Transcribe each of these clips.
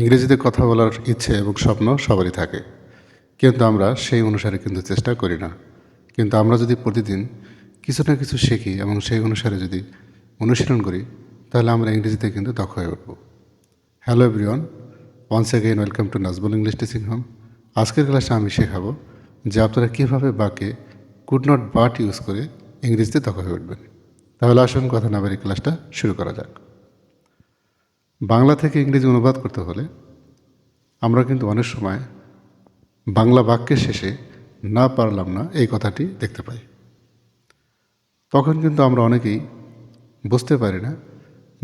ইংরেজিতে কথা বলার ইচ্ছে এবং স্বপ্ন সবারই থাকে। কিন্তু আমরা সেই অনুসারে কিন্তু চেষ্টা করি না। কিন্তু আমরা যদি প্রতিদিন কিছু না কিছু শিখি এবং সেই অনুসারে যদি অনুশীলন করি, তাহলে আমরা ইংরেজিতে কিন্তু দক্ষ হয়ে উঠব। Hello everyone once again welcome to Najbul English teaching home আজকের ক্লাসে আমি শেখাবো যে আপনারা কীভাবে বাক্যে কুড নট বাট ইউজ করে ইংরেজিতে দক্ষ হয়ে উঠবেন। তাহলে আসুন কথা না বাড়ি ক্লাসটা শুরু করা যাক। বাংলা থেকে ইংরেজি অনুবাদ করতে হলে আমরা কিন্তু অনেক সময় বাংলা বাক্যের শেষে না পারলাম না এই কথাটি দেখতে পাই তখন কিন্তু আমরা অনেকেই বুঝতে পারি না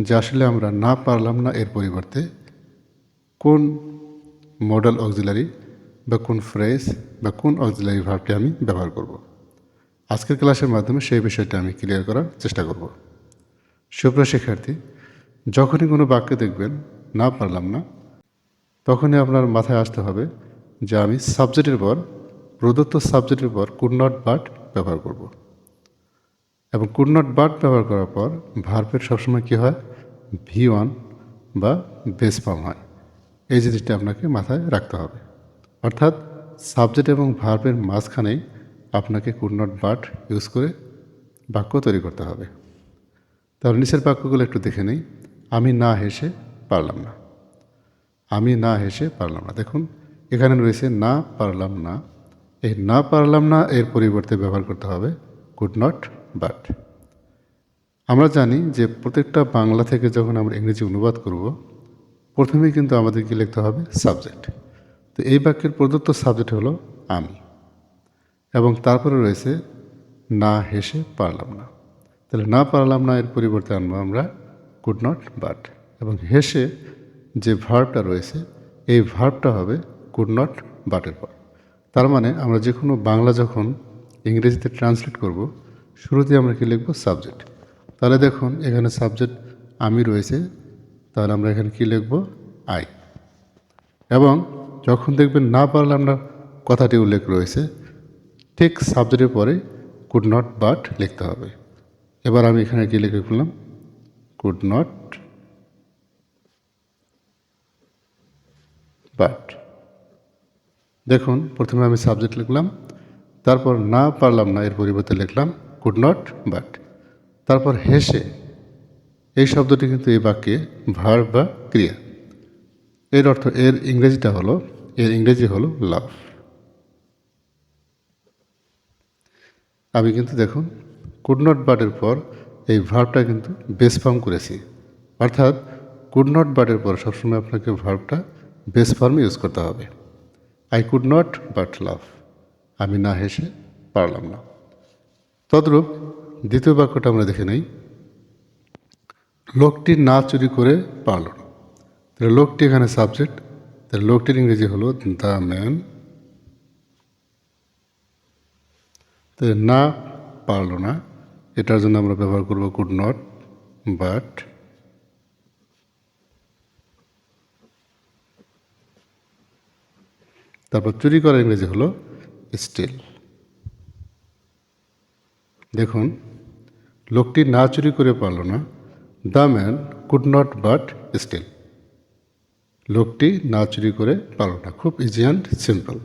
যে আসলে আমরা না পারলাম না এর পরিবর্তে কোন মডেল অক্সিলারি বা কোন ফ্রেজ বা কোন অক্সিলারি ভাবটি আমি ব্যবহার করব। আজকের ক্লাসের মাধ্যমে সেই বিষয়টা আমি ক্লিয়ার করার চেষ্টা করব সুপ্রিয় শিক্ষার্থী যখনই কোনো বাক্য দেখবেন, না পারলাম না, তখনই আপনার মাথায় আসতে হবে যে আমি সাবজেক্টের পর, প্রদত্ত সাবজেক্টের পর কুড নট বাট ব্যবহার করব। এবং কুড নট বাট ব্যবহার করার পর ভার্পের সবসময় কী হয়? ভি ওয়ান বা বেস ফর্ম হয়। এই জিনিসটা আপনাকে মাথায় রাখতে হবে। অর্থাৎ সাবজেক্ট এবং ভার্বের মাঝখানেই আপনাকে কুড নট বাট ইউজ করে বাক্য তৈরি করতে হবে। তাহলে নিচের বাক্যগুলো একটু দেখে নেই। আমি না হেসে পারলাম না। আমি না হেসে পারলাম না। দেখুন, এখানে রয়েছে না পারলাম না। এই না পারলাম না, এর পরিবর্তে ব্যবহার করতে হবে কুড নট বাট আমরা জানি যে প্রত্যেকটা বাংলা থেকে যখন আমরা ইংরেজি অনুবাদ করব, প্রথমেই কিন্তু আমাদের কি লিখতে হবে? সাবজেক্ট তো এই বাক্যের প্রদত্ত সাবজেক্ট হলো আমি। এবং তারপরে রয়েছে না হেসে পারলাম না। তাহলে না পারলাম না এর পরিবর্তে আনব আমরা কুড নট বাট এবং হেসে যে ভার্বটা রয়েছে, এই ভার্বটা হবে কুড নট বাটের পর। তার মানে আমরা যে কোনো বাংলা যখন ইংরেজিতে ট্রান্সলেট করব শুরুতে আমরা কি লিখব? সাবজেক্ট তাহলে দেখুন, এখানে সাবজেক্ট আমি রয়েছে, তাহলে আমরা এখানে কি লিখব? আই এবং যখন দেখবেন না পারলে না কথাটি উল্লেখ রয়েছে, ঠিক সাবজেক্টের পরে কুড নট বাট লিখতে হবে। এবার আমি এখানে কি লিখে ফেললাম? কুড নট বাট দেখুন, প্রথমে আমি সাবজেক্ট লিখলাম, তারপর না পারলাম না, এর পরিবর্তে লিখলাম কুড নট বাট তারপর হেসে, এই শব্দটি কিন্তু এই বাক্যে ভার বা ক্রিয়া। এর অর্থ, এর ইংরেজিটা হলো, এর ইংরেজি হলো লাভ আমি কিন্তু দেখুন কুড নট বাটের পর এই ভার্বটা কিন্তু বেস ফর্ম করেছি। অর্থাৎ কুড নট বাটের পর সবসময় আপনাকে ভার্বটা বেস ফর্ম ইউজ করতে হবে। I could not but love আমি না হেসে পারলাম না। তদ্রূপ দ্বিতীয় বাক্যটা আমরা দেখে নেই। লোকটি না চুরি করে পারল না। তাহলে লোকটি এখানে সাবজেক্ট তাহলে লোকটির ইংরেজি হলো দ্য ম্যান না পারল না। এটার জন্য আমরা ব্যবহার করব কুড নট, বাট তারপর চুরি করা ইংরেজি হলো স্টিল দেখুন, লোকটি না চুরি করে পারল না the man could not but steal লোকটি না চুরি করে পারল না, খুব ইজি অ্যান্ড সিম্পল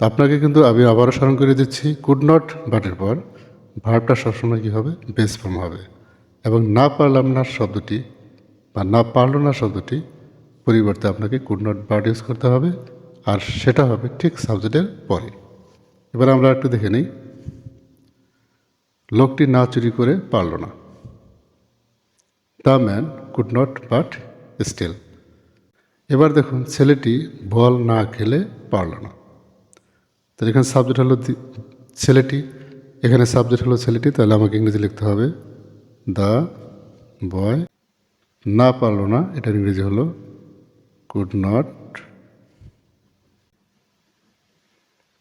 আপনাকে কিন্তু আমি আবারও স্মরণ করে দিচ্ছি কুড নট বাটের পর ভার্বটা সবসময় কী হবে? বেস ফর্ম হবে। এবং না পারলাম না শব্দটি বা না পারল না শব্দটি পরিবর্তে আপনাকে কুড নট বাট ইউজ করতে হবে। আর সেটা হবে ঠিক সাবজেক্টের পরে। এবার আমরা একটু দেখে নিই। লোকটি না চুরি করে পারল না। The man could not but steal এবার দেখুন, ছেলেটি বল না খেলে পারল না। তাহলে এখানে সাবজেক্ট হলো ছেলেটি। এখানে সাবজেক্ট হলো ছেলেটি, তাহলে আমাকে ইংরেজি লিখতে হবে। দ্য বয়, না পারল না, এটার ইংরেজি হলো কুড নট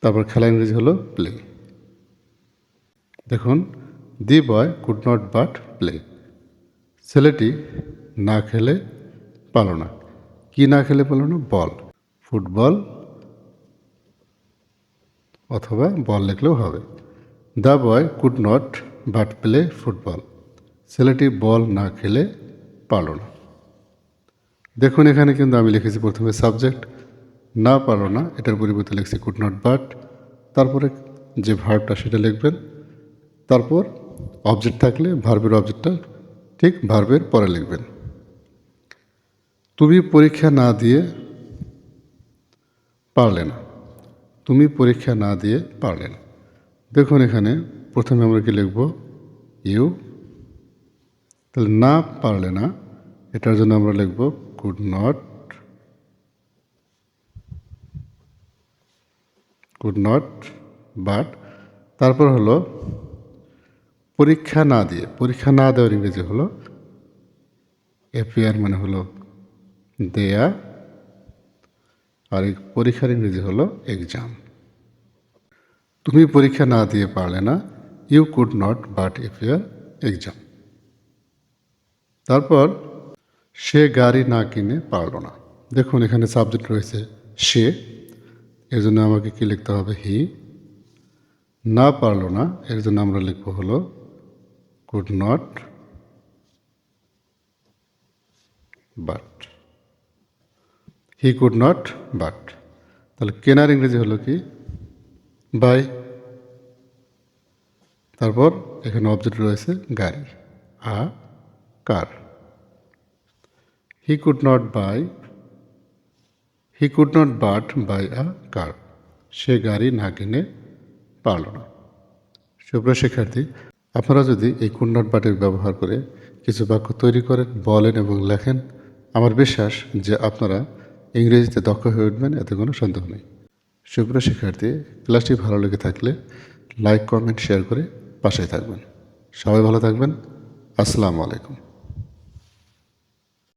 তারপর খেলা ইংরেজি হলো প্লে দেখুন, the boy could not but play ছেলেটি না খেলে পারল না। কি না খেলে পারল না? বল। ফুটবল অথবা বল লিখলেও হবে। The boy could not but play football. ছেলেটি বল না খেলে পারল না। দেখুন, এখানে কিন্তু আমি লিখেছি প্রথমে সাবজেক্ট, না পারো না, এটার পরিবর্তে লিখছি কুড নট বাট, তারপরে যে ভার্বটা সেটা লিখবেন, তারপর অবজেক্ট থাকলে ভার্বের অবজেক্টটা ঠিক ভার্বের পরে লিখবেন। তুমি পরীক্ষা না দিয়ে পারলে না। তুমি পরীক্ষা না দিয়ে পারলে না। দেখুন এখানে প্রথমে আমরা কি লিখব? ইউ। তাহলে না পারলে না, এটার জন্য আমরা লিখব could not could not but তারপর হলো পরীক্ষা না দিয়ে, পরীক্ষা না দেওয়ার ইংরেজি হলো এফিয়ার মানে হলো দেয়া, আর পরীক্ষার ইংরেজি হলো এক্সাম তুমি পরীক্ষা না দিয়ে পারলে না you could not but appear exam তারপর, সে গাড়ি না কিনে পারল না। দেখুন, এখানে সাবজেক্ট রয়েছে সে এর জন্য আমাকে কি লিখতে হবে? হি না পারল না এর জন্য আমরা লিখব হলো could not but he could not but তাহলে কেনার ইংরেজি হলো কি? বাই। তারপর এখানে অবজেক্ট রয়েছে গাড়ি a, car. He could not buy he could not but buy a car সে গাড়ি না কিনে পারল না। সুপ্রিয় শিক্ষার্থী, আপনারা যদি এই কুড নট বাটের ব্যবহার করে কিছু বাক্য তৈরি করেন, বলেন এবং লেখেন, আমার বিশ্বাস যে আপনারা ইংরেজিতে দক্ষ হয়ে উঠবেন, এতে কোনো সন্দেহ নেই। সুপ্রিয় শিক্ষার্থী ক্লাসটি ভালো লেগে থাকলে লাইক কমেন্ট শেয়ার করে পাশে থাকবেন। সবাই ভালো থাকবেন। আসসালামু আলাইকুম।